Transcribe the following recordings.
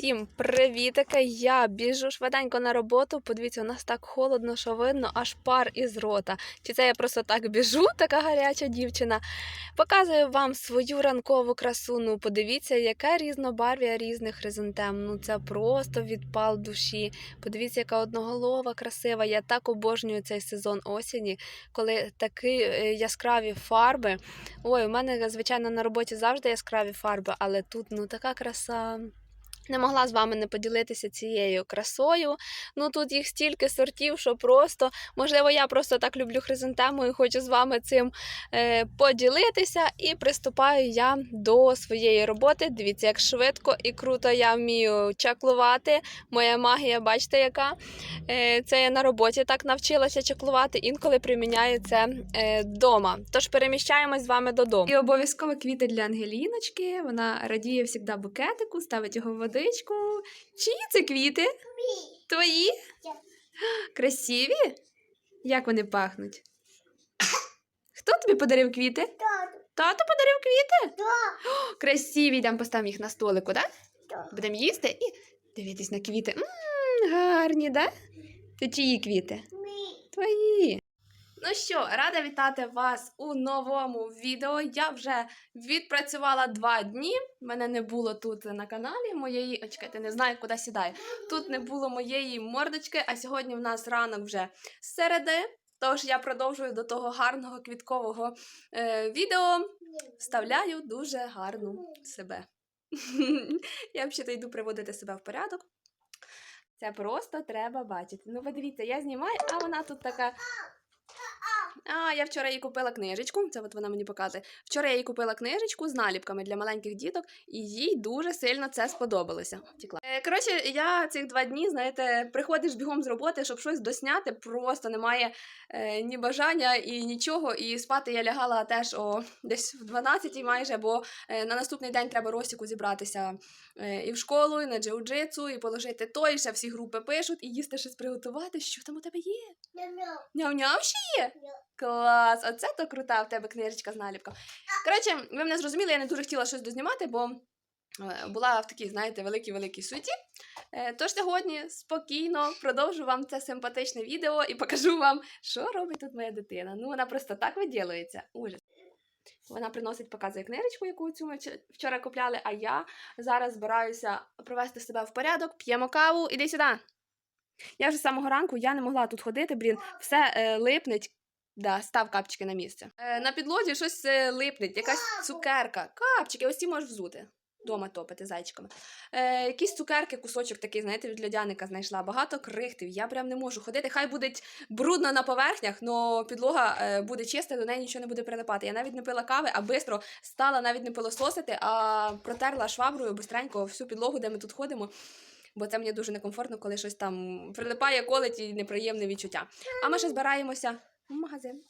Всім привітики! Я біжу швиденько на роботу. Подивіться, у нас так холодно, що видно, аж пар із рота. Чи це я просто так біжу, така гаряча дівчина? Показую вам свою ранкову красу. Ну, подивіться, яке різнобарв'я різних хризантем. Ну це просто відпал душі. Подивіться, яка одноголова красива. Я так обожнюю цей сезон осені, коли такі е, яскраві фарби. Ой, у мене, звичайно, на роботі завжди яскраві фарби, але тут ну така краса. Не могла з вами не поділитися цією красою. Ну тут їх стільки сортів, що просто, можливо, я просто так люблю хризантему і хочу з вами цим е, поділитися. І приступаю я до своєї роботи. Дивіться, як швидко і круто я вмію чаклувати. Моя магія, бачите, яка е, це я на роботі так навчилася чаклувати, інколи приміняю це е, вдома. Тож переміщаємось з вами додому. І обов'язково квіти для Ангеліночки. Вона радіє завжди букетику, ставить його в водичку. Чиї це квіти? Твої? Красиві? Як вони пахнуть? Хто тобі подарив квіти? Тато подарив квіти? О, красиві, йдемо поставимо їх на столику, так? Будемо їсти і дивитись на квіти. М, гарні, так? Це чиї квіти? Твої. Ну що, рада вітати вас у новому відео. Я вже відпрацювала два дні. Мене не було тут на каналі моєї. О, чекайте, не знаю, куди сідаю. Тут не було моєї мордочки, а сьогодні в нас ранок вже середи. Тож я продовжую до того гарного квіткового е, відео. Вставляю дуже гарну себе. Я взагалі йду приводити себе в порядок. Це просто треба бачити. Ну, ви дивіться, я знімаю, а вона тут така. А, я вчора їй купила книжечку. Це от вона мені показує. Вчора я їй купила книжечку з наліпками для маленьких діток, і їй дуже сильно це сподобалося. Втікла. Е, коротше, я цих два дні, знаєте, приходиш бігом з роботи, щоб щось досняти, просто немає е, ні бажання і нічого. І спати я лягала теж о десь в 12 майже, бо е, на наступний день треба Росіку зібратися е, і в школу, і на джиу-джитсу, і положити той, ще всі групи пишуть, і їсти щось приготувати. Що там у тебе є? Няв-няв ще є? Клас! Оце то крута в тебе книжечка з наліпком. Коротше, ви мене зрозуміли, я не дуже хотіла щось дознімати, бо е, була в такій, знаєте, великій-великій суті. Е, Тож сьогодні спокійно продовжу вам це симпатичне відео і покажу вам, що робить тут моя дитина. Ну, вона просто так виділується. Ужас. Вона приносить, показує книжечку, яку цю ми вчора купляли, а я зараз збираюся привести себе в порядок, п'ємо каву, іди сюди. Я вже з самого ранку я не могла тут ходити, блін, все е, липнеть. Да, став капчики на місце. Е, на підлозі щось е, липнеть, якась цукерка. Капчики, ось ці можеш взути. Дома топити зайчиками. Е, якісь цукерки, кусочок такий, знаєте, від льодяника знайшла. Багато крихтів. Я прям не можу ходити. Хай буде брудно на поверхнях, але підлога е, буде чиста, до неї нічого не буде прилипати. Я навіть не пила кави, а бистро стала навіть не пилососити, а протерла шваброю бистренько всю підлогу, де ми тут ходимо. Бо це мені дуже некомфортно, коли щось там прилипає, колить і неприємне відчуття. А ми ще збираємося в магазин.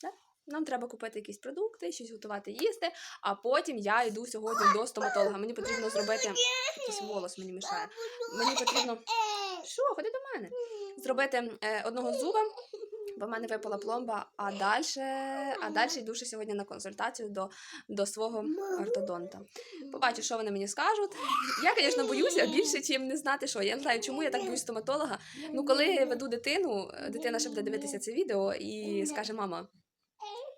Да? Нам треба купити якісь продукти, щось готувати їсти, а потім я йду сьогодні до стоматолога. Мені потрібно зробити якийсь волос мені мішає. Мені потрібно що, ходи до мене. Зробити е, одного зуба, бо в мене випала пломба, а далі, а далі йду ще сьогодні на консультацію до, до свого ортодонта. Побачу, що вони мені скажуть. Я, звісно, боюся більше, чим не знати, що. Я не знаю, чому я так боюсь стоматолога. Ну, коли веду дитину, дитина ще буде дивитися це відео і скаже: мама,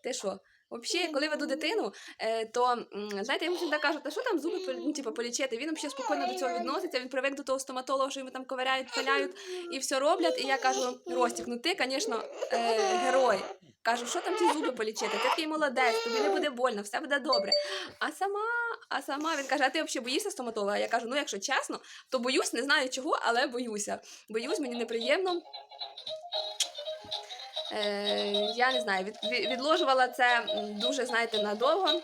ти що? Взагалі, коли веду дитину, е, то знаєте, йому завжди кажуть, а що там зуби ну, типу, полічити? Він взагалі спокійно до цього відноситься, він привик до того стоматолога, що йому там ковиряють, пиляють і все роблять. І я кажу, Ростік, ну ти, звісно, е, герой. Кажу, що там ті зуби полічити? Ти такий молодець, тобі не буде больно, все буде добре. А сама, а сама він каже: а ти взагалі боїшся стоматолога? Я кажу, ну якщо чесно, то боюсь, не знаю чого, але боюся. Боюсь, мені неприємно. Е, я не знаю, від, від- відложувала це дуже, знаєте, надовго.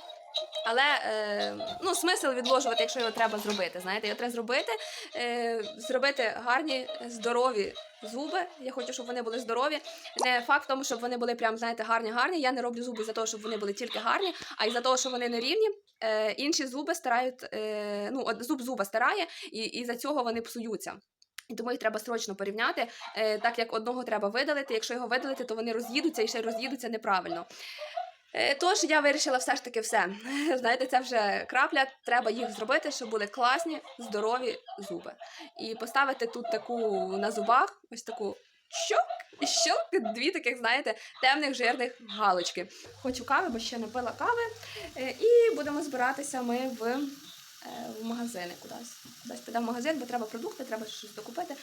Але е, ну, смисл відложувати, якщо його треба зробити. Знаєте, його треба зробити, е, зробити гарні, здорові зуби. Я хочу, щоб вони були здорові. Не факт тому, щоб вони були прям, знаєте, гарні, гарні. Я не роблю зуби за того, щоб вони були тільки гарні, а й за того, що вони не рівні. Інші зуби старають, е, ну, зуб зуба старає, і, і за цього вони псуються. І тому їх треба срочно порівняти, е, так як одного треба видалити. Якщо його видалити, то вони роз'їдуться і ще роз'їдуться неправильно. Е, Тож я вирішила все ж таки все. Знаєте, це вже крапля. Треба їх зробити, щоб були класні, здорові зуби. І поставити тут таку на зубах, ось таку щок щелк, дві таких, знаєте, темних жирних галочки. Хочу кави, бо ще не пила кави. Е, І будемо збиратися ми в, в магазини кудись. Кудись піде в магазин, бо треба продукти, треба щось докупити.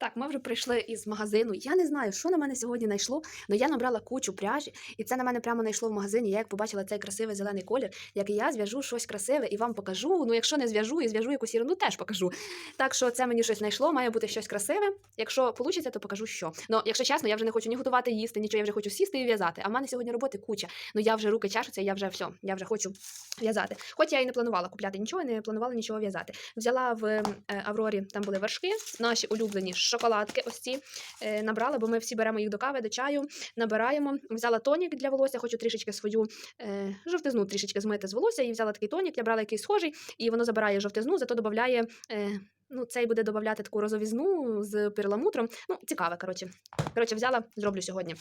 Так, ми вже прийшли із магазину. Я не знаю, що на мене сьогодні знайшло, але я набрала кучу пряжі, і це на мене прямо знайшло в магазині. Я як побачила цей красивий зелений колір, як і я зв'яжу щось красиве і вам покажу. Ну, якщо не зв'яжу і зв'яжу якусь ерунду, теж покажу. Так що це мені щось знайшло, має бути щось красиве. Якщо вийде, то покажу що. Ну, якщо чесно, я вже не хочу ні готувати, їсти, нічого, я вже хочу сісти і в'язати. А в мене сьогодні роботи куча. Ну я вже руки чашуться, я вже все, я вже хочу в'язати. Хоч я і не планувала купляти нічого, не планувала нічого в'язати. Взяла в е, Аврорі, там були вершки, наші улюблені шоколадки. Ось ці е, набрала, бо ми всі беремо їх до кави, до чаю, набираємо. Взяла тонік для волосся, хочу трішечки свою е, жовтизну трішечки змити з волосся. І взяла такий тонік, я брала якийсь схожий, і воно забирає жовтизну, зато додає. Е, Ну, цей буде додавати таку розовізну з перламутром. Ну, цікаве, коротше. Коротше, взяла, зроблю сьогодні.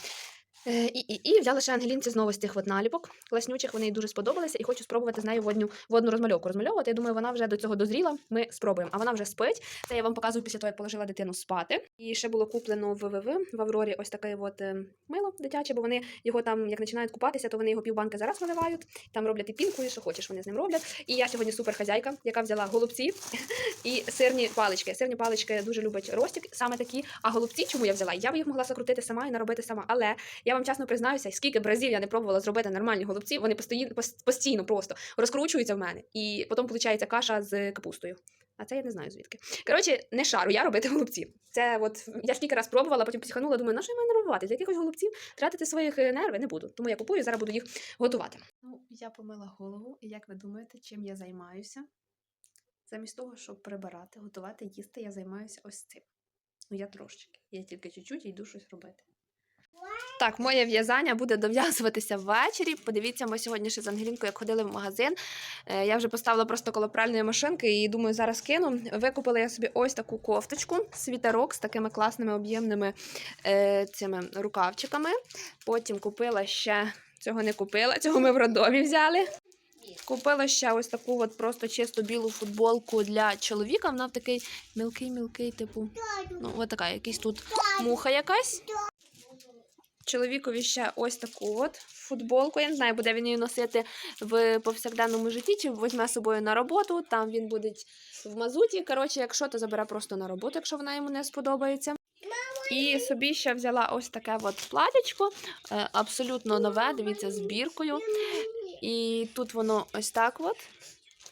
Е, і, і, і взяла ще Ангелінці знову з тих от наліпок класнючих, вони їй дуже сподобалися, і хочу спробувати з нею водню, водну розмальовку розмальовувати. Я думаю, вона вже до цього дозріла. Ми спробуємо. А вона вже спить. Це я вам показую після того, як положила дитину спати. І ще було куплено в ВВВ в Аврорі ось таке от е, мило дитяче, бо вони його там, як починають купатися, то вони його півбанки зараз виливають. Там роблять і пінку, і що хочеш, вони з ним роблять. І я сьогодні суперхазяйка, яка взяла голубці і сирні палички. Сирні палички дуже любить Ростік, саме такі. А голубці, чому я взяла? Я б їх могла закрутити сама і наробити сама. Але я вам чесно признаюся, скільки б разів я не пробувала зробити нормальні голубці, вони постійно, постійно просто розкручуються в мене. І потім виходить каша з капустою. А це я не знаю звідки. Коротше, не шару я робити голубці. Це от я ж кілька раз пробувала, потім психанула, думаю, на що я маю нервувати? З якихось голубців тратити своїх е, нерви не буду. Тому я купую, зараз буду їх готувати. Ну, я помила голову, і як ви думаєте, чим я займаюся? Замість того, щоб прибирати, готувати, їсти, я займаюся ось цим. Ну, я трошечки. Я тільки чуть-чуть йду щось робити. Так, моє в'язання буде дов'язуватися ввечері. Подивіться, ми сьогодні ще з Ангелінкою, як ходили в магазин. Е, Я вже поставила просто коло пральної машинки і думаю, зараз кину. Викупила я собі ось таку кофточку, світерок з такими класними об'ємними е, цими рукавчиками. Потім купила ще цього не купила, цього ми в роддомі взяли. Купила ще ось таку от просто чисто білу футболку для чоловіка. Вона в такий мілкий-мілкий, типу. Ну, от така, якийсь тут муха якась. Чоловікові ще ось таку от футболку. Я не знаю, буде він її носити в повсякденному житті, чи візьме з собою на роботу. Там він буде в мазуті. Коротше, якщо то забере просто на роботу, якщо вона йому не сподобається. І собі ще взяла ось таке от платячко, е, абсолютно нове, дивіться, з біркою. І тут воно ось так от,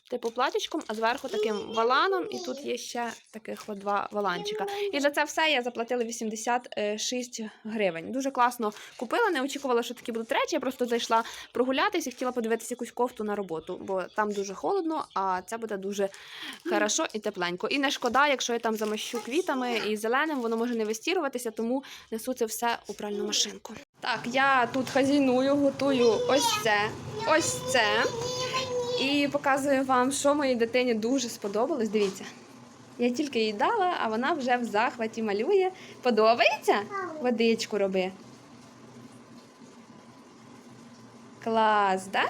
типу платічком, а зверху таким валаном, і тут є ще таких от два валанчика. І за це все я заплатила 86 гривень. Дуже класно купила, не очікувала, що такі будуть речі. Я просто зайшла прогулятися і хотіла подивитися якусь кофту на роботу, бо там дуже холодно, а це буде дуже хорошо і тепленько. І не шкода, якщо я там замащу квітами і зеленим, воно може не вистіруватися, тому несу це все у пральну машинку. Так, я тут хазійную, готую ось це, ось це. І показую вам, що моїй дитині дуже сподобалось. Дивіться. Я тільки їй дала, а вона вже в захваті малює. Подобається? Водичку роби. Клас, да?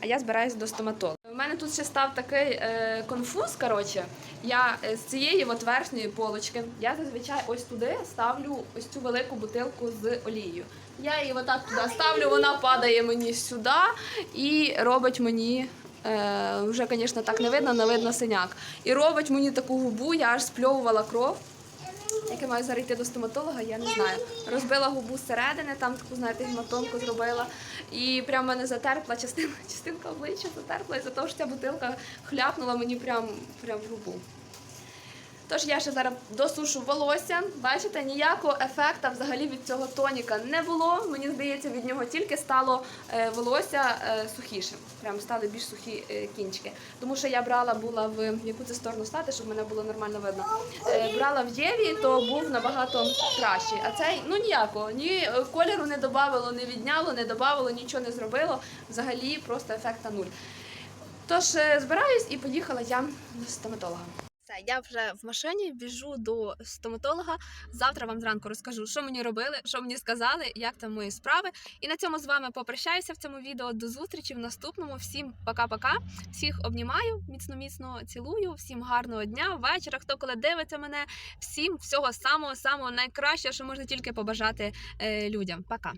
А я збираюсь до стоматолога. У мене тут ще став такий е, конфуз. Коротше, я е, з цієї от верхньої полочки я зазвичай ось туди ставлю ось цю велику бутилку з олією. Я її отак туди ставлю, вона падає мені сюди і робить мені. Е, вже, звісно, так не видно, не видно синяк. І робить мені таку губу, я аж спльовувала кров. Як я маю зараз йти до стоматолога, я не знаю. Розбила губу зсередини, там таку, знаєте, гематомку зробила. І прямо мене затерпла частина, частинка обличчя затерпла, і за того, що ця бутилка хляпнула мені прямо прям в губу. Тож я ще зараз досушу волосся. Бачите, ніякого ефекта взагалі від цього тоніка не було. Мені здається, від нього тільки стало е, волосся е, сухішим. Прям стали більш сухі е, кінчики. Тому що я брала була в яку це сторону стати, щоб мене було нормально видно. Брала в Єві, то був набагато кращий. А цей ну ніякого. Ні кольору не додавало, не відняло, не додавало, нічого не зробило. Взагалі просто ефекта нуль. Тож збираюсь і поїхала я до стоматолога. Все, я вже в машині біжу до стоматолога. Завтра вам зранку розкажу, що мені робили, що мені сказали, як там мої справи. І на цьому з вами попрощаюся в цьому відео. До зустрічі в наступному. Всім пока-пока. Всіх обнімаю, міцно-міцно цілую. Всім гарного дня, вечора. Хто коли дивиться мене, всім всього самого самого найкращого, що можна тільки побажати е, людям. Пока.